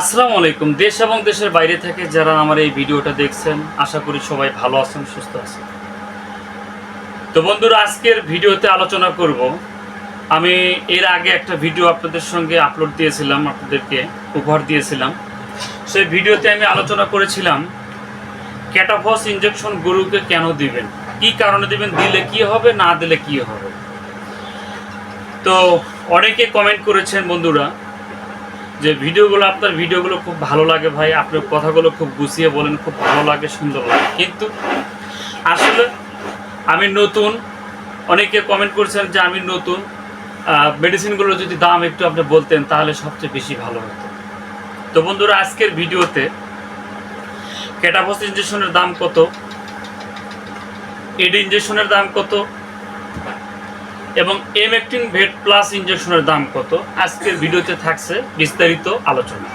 আসসালামু আলাইকুম। দেশ এবং দেশের বাইরে থেকে যারা আমার এই ভিডিওটা দেখছেন, আশা করি সবাই ভালো আছেন, সুস্থ আছেন। তো বন্ধুরা, আজকের ভিডিওতে আলোচনা করব। আমি এর আগে একটা ভিডিও আপনাদের সঙ্গে আপলোড দিয়েছিলাম, আপনাদেরকে উপহার দিয়েছিলাম। সেই ভিডিওতে আমি আলোচনা করেছিলাম, ক্যাটাফস ইঞ্জেকশন গরুকে কেন দিবেন? কি কারণে দিবেন? দিলে কি হবে, না দিলে কি হবে? তো অনেকে কমেন্ট করেছেন বন্ধুরা যে ভিডিওগুলো, আপনার ভিডিওগুলো খুব ভালো লাগে ভাই, আপনার কথাগুলো খুব গুছিয়ে বলেন, খুব ভালো লাগে, সুন্দর লাগে। কিন্তু আসলে আমি নতুন, অনেকে কমেন্ট করছেন যে আমি নতুন মেডিসিনগুলো যদি দাম একটু আপনি বলতেন, তাহলে সবচেয়ে বেশি ভালো হতো। তো বন্ধুরা, আজকের ভিডিওতে ক্যাটাফস ইঞ্জেকশনের দাম কত? এড ইঞ্জেকশনের দাম কত? এবং এমেকটিন ভেট প্লাস ইঞ্জেকশনের দাম কত? আজকের ভিডিওতে থাকছে বিস্তারিত আলোচনা।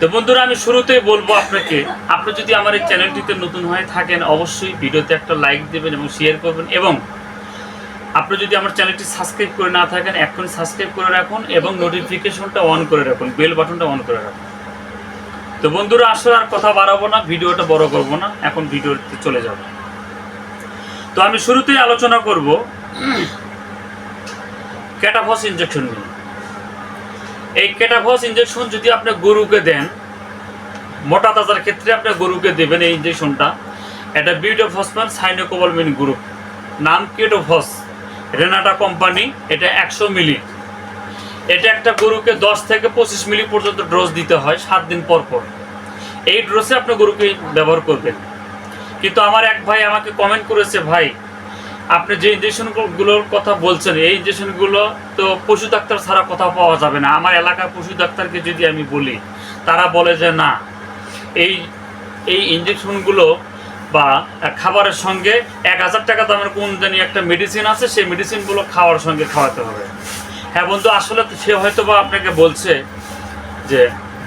তো বন্ধুরা, আমি শুরুতেই বলব আপনাকে, আপনি যদি আমার এই চ্যানেলটিতে নতুন হয়ে থাকেন, অবশ্যই ভিডিওতে একটা লাইক দেবেন এবং শেয়ার করবেন এবং আপনি যদি আমার চ্যানেলটি সাবস্ক্রাইব করে না থাকেন এখন সাবস্ক্রাইব করে রাখুন এবং নোটিফিকেশনটা অন করে রাখুন বেল বাটনটা অন করে রাখুন। তো বন্ধুরা, আসলে আর কথা বাড়াবো না, ভিডিওটা বড় করব না, এখন ভিডিওতে চলে যাব। তো আমি শুরুতেই আলোচনা করব ক্যাটাফস ইঞ্জেকশন নিয়ে এই ক্যাটাফস ইঞ্জেকশন যদি আপনি গরুকে দেন, মোটা তাজার ক্ষেত্রে আপনি গরুকে দেবেন এই ইঞ্জেকশনটা এটা বিউটোফসমান সাইনোকোবলমিন গ্রুপ নাম কেটোফস রেনাটা কোম্পানি এটা একশো মিলি। এটা একটা গরুকে দশ থেকে পঁচিশ মিলি পর্যন্ত ডোজ দিতে হয় সাত দিন পর পর। এই ডোজে আপনি গরুকে ব্যবহার করবেন। কিন্তু আমার এক ভাই আমাকে কমেন্ট করেছে, ভাই আপনি যে ইঞ্জেকশনগুলোর কথা বলছেন, এই ইঞ্জেকশনগুলো তো পশু ডাক্তার ছাড়া কোথাও পাওয়া যাবে না। আমার এলাকার পশু ডাক্তারকে যদি আমি বলি, তারা বলে যে না, এই এই ইঞ্জেকশনগুলো বা খাবারের সঙ্গে এক হাজার টাকা দামের কোন জানি একটা মেডিসিন আছে, সেই মেডিসিনগুলো খাওয়ার সঙ্গে খাওয়াতে হবে। হ্যাঁ বন্ধু, আসলে সে হয়তো বা আপনাকে বলছে যে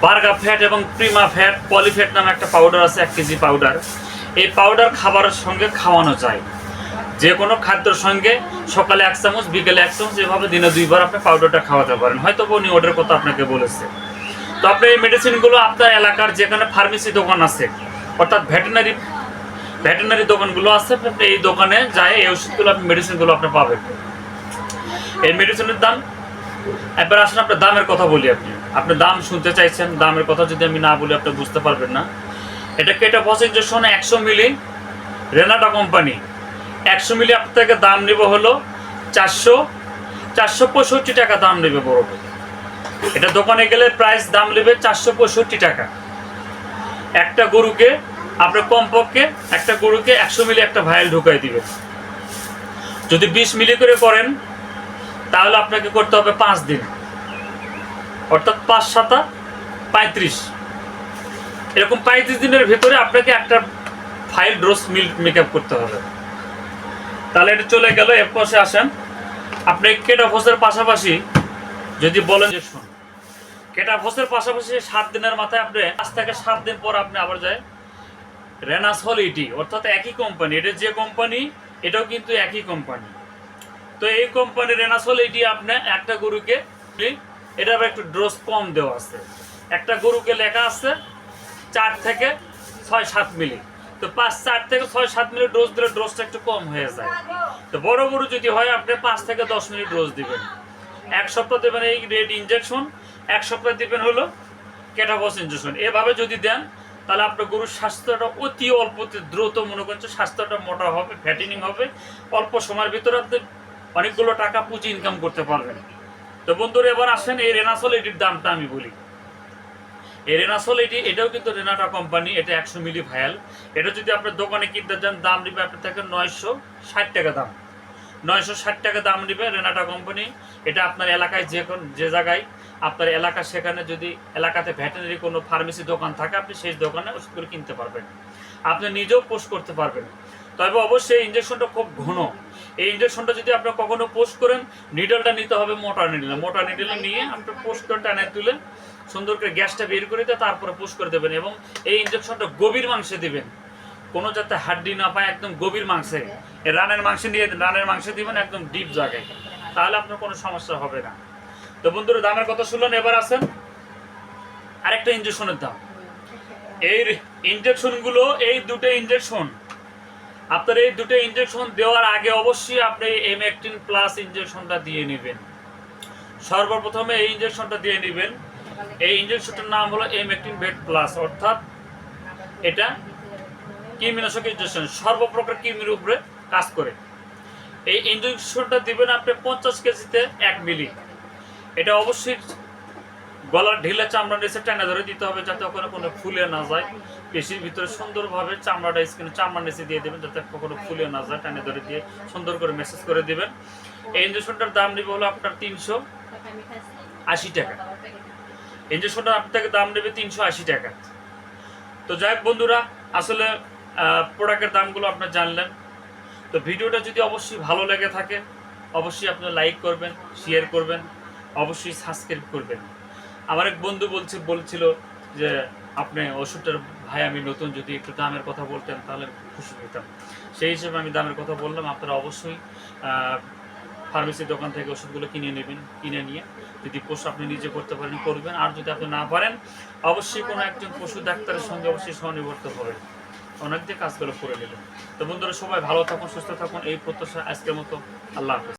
বার্গা ফ্যাট এবং প্রিমা ফ্যাট পলিফ্যাট নামে একটা পাউডার আছে, এক কেজি পাউডার এই পাউডার খাবারের সঙ্গে খাওয়ানো যায়। যে কোনো খাদ্যর সঙ্গে সকালে এক চামচ, বিকেলে এক চামচ, এভাবে দিনে দুইবার আপনি পাউডারটা খাওয়াতে পারেন। হয়তো উনি ওটার কথা আপনাকে বলেছে। তো আপনি এই মেডিসিনগুলো আপনার এলাকার যেখানে ফার্মেসি দোকান আছে, অর্থাৎ ভেটেনারি ভেটেনারি দোকানগুলো আছে, আপনি এই দোকানে যায় এই ওষুধগুলো, আপনি মেডিসিনগুলো আপনি পাবেন। এই মেডিসিনের দাম একবার আসলে আপনার দামের কথা বলি আপনি। আপনি দাম শুনতে চাইছেন, দামের কথা যদি আমি না বলি, আপনি বুঝতে পারবেন না। এটা কেটা ফস ইঞ্জেকশন একশো মিলি রেনাটা কোম্পানি। একশো মিলি আপনার থেকে দাম নেব হলো চারশো চারশো পঁয়ষট্টি টাকা দাম নেবে বড় এটা দোকানে গেলে প্রাইস দাম নেবে চারশো পঁয়ষট্টি টাকা। একটা গরুকে, আপনার কমপক্ষে একটা গরুকে একশো মিলি একটা ভাইল ঢুকাই দিবে যদি বিশ মিলি করে করেন, তাহলে আপনাকে করতে হবে পাঁচ দিন। অর্থাৎ পাঁচ সাতা পঁয়ত্রিশ। এরকম পঁয়ত্রিশ দিনের ভেতরে আপনাকে একটা ফাইল ড্রোস মিল মেকআপ করতে হবে। তাহলে এটা চলে গেল এর পাশে আসেন। আপনি কেটাফোসের পাশাপাশি যদি বলেন যে শুন কেটাফোসের পাশাপাশি সাত দিনের মাথায় আপনি আজ থেকে সাত দিন পর আপনি আবার যায় রেনাস হল ইটি অর্থাৎ একই কোম্পানি এটা যে কোম্পানি এটাও কিন্তু একই কোম্পানি তো এই কোম্পানি রেনাস হল এটি আপনি একটা গরুকে এটা একটু ডোজ কম দেওয়া আছে। একটা গরুকে লেখা আছে চার থেকে ছয় সাত মিলি। তো পাঁচ, চার থেকে ছয়, সাত মিনিট ডোজ দিলে ডোজটা একটু কম হয়ে যায়। তো বড় গরু যদি হয়, আপনি পাঁচ থেকে দশ মিনিট ডোজ দিবেন। এক সপ্তাহ দেবেন এই রেড ইঞ্জেকশন এক সপ্তাহ দিবেন হলো ক্যাটাবস ইঞ্জেকশন এভাবে যদি দেন, তাহলে আপনার গরুর স্বাস্থ্যটা অতি অল্পতে দ্রুত মনে করছে স্বাস্থ্যটা মোটা হবে ফ্যাটিনিং হবে। অল্প সময়ের ভিতরে আপনি অনেকগুলো টাকা পুঁজি ইনকাম করতে পারবেন। তো বন্ধুরা, এবার আসেন এই রেনাসল এটির দামটা আমি বলি। এই রেনাসল এটি এটাও কিন্তু রেনাটা কোম্পানি এটা একশো মিলি ভায়াল এটা যদি আপনার দোকানে কিনতে যান দাম নেবে আপনার থেকে নয়শো ষাট টাকা দাম। নয়শো ষাট টাকা দাম নেবে রেনাটা কোম্পানি এটা আপনার এলাকায় যে কোন যে জায়গায়, আপনার এলাকা সেখানে যদি এলাকাতে ভেটেনারি কোনো ফার্মেসি দোকান থাকে, আপনি সেই দোকানে ওষুধগুলো কিনতে পারবেন। আপনি নিজেও পোস্ট করতে পারবেন। তবে অবশ্যই ইঞ্জেকশনটা খুব ঘন। এই ইঞ্জেকশনটা যদি আপনি কখনো পোস্ট করেন নিডলটা নিতে হবে মোটা নিডল মোটা নিডল নিয়ে আপনি পোস্ট করে টানে তুলে সুন্দর করে গ্যাসটা বের করে দিয়ে তারপরে পোস্ট করে দেবেন এবং এই ইঞ্জেকশনটা গভীর মাংসে দিবেন। কোনো যাতে হাড্ডি না পায় একদম গভীর মাংসে। রানের মাংসে নিয়ে রানের মাংসে দিবেন একদম ডিপ জায়গায়। তাহলে আপনার কোনো সমস্যা হবে না। তো বন্ধুরা দামের কথা শুনলেন এবার আসেন। আরেকটা ইঞ্জেকশনের দাম। এই ইঞ্জেকশনগুলো এই দুটো ইঞ্জেকশন আপনার এই দুটো ইঞ্জেকশন দেওয়ার আগে অবশ্যই আপনি এম এমএকটিন প্লাস ইঞ্জেকশনটা দিয়ে নেবেন। সর্বপ্রথমে এই ইঞ্জেকশনটা দিয়ে নেবেন। এই ইঞ্জেকশনটার নাম হলো এম এমএকটিন বেড প্লাস অর্থাৎ এটা কৃমিনাশক ইঞ্জেকশন সর্বপ্রকার কৃমির উপরে কাজ করে। এই ইঞ্জেকশনটা দিবেন আপনি পঞ্চাশ কেজিতে এক মিলি এটা অবশ্যই গলার ঢিলে চামড়া নিচে টেনে ধরে দিতে হবে যাতে ওখানে কোনো ফুলে না যায়। পেশির ভিতরে সুন্দরভাবে চামড়াটা স্কিনে চামড়া নিচে দিয়ে দেবেন যাতে কখনো ফুলে না যায়, টেনে ধরে দিয়ে সুন্দর করে মেসেজ করে দেবেন। এই ইঞ্জেকশনটার দাম নেবে হলো আপনার তিনশো আশি টাকা। ইঞ্জেকশনটা আপনাকে দাম নেবে তিনশো আশি টাকা। তো যাই হোক বন্ধুরা, আসলে প্রোডাক্টের দামগুলো আপনার জানলেন। তো ভিডিওটা যদি অবশ্যই ভালো লেগে থাকে, অবশ্যই আপনি লাইক করবেন শেয়ার করবেন, অবশ্যই সাবস্ক্রাইব করবেন। আমার এক বন্ধু বলছে, বলছিল যে, আপনি ওষুধটার ভাই, আমি নতুন যদি একটু দামের কথা বলতেন, তাহলে খুশি হতাম সেই হিসেবে আমি দামের কথা বললাম, আপনারা অবশ্যই ফার্মেসির দোকান থেকে ওষুধগুলো কিনে নেবেন, কিনে নিয়ে। যদি পশু আপনি নিজে করতে পারেন, করবেন। আর যদি আপনি না পারেন, অবশ্যই কোনো একজন পশু ডাক্তারের সঙ্গে অবশ্যই স্বনির্ভর হবেন। অনেক দিয়ে কাজগুলো করে নেবেন তো বন্ধুরা, সবাই ভালো থাকুন, সুস্থ থাকুন। এই প্রত্যাশা আজকের মতো। আল্লাহ হাফেজ।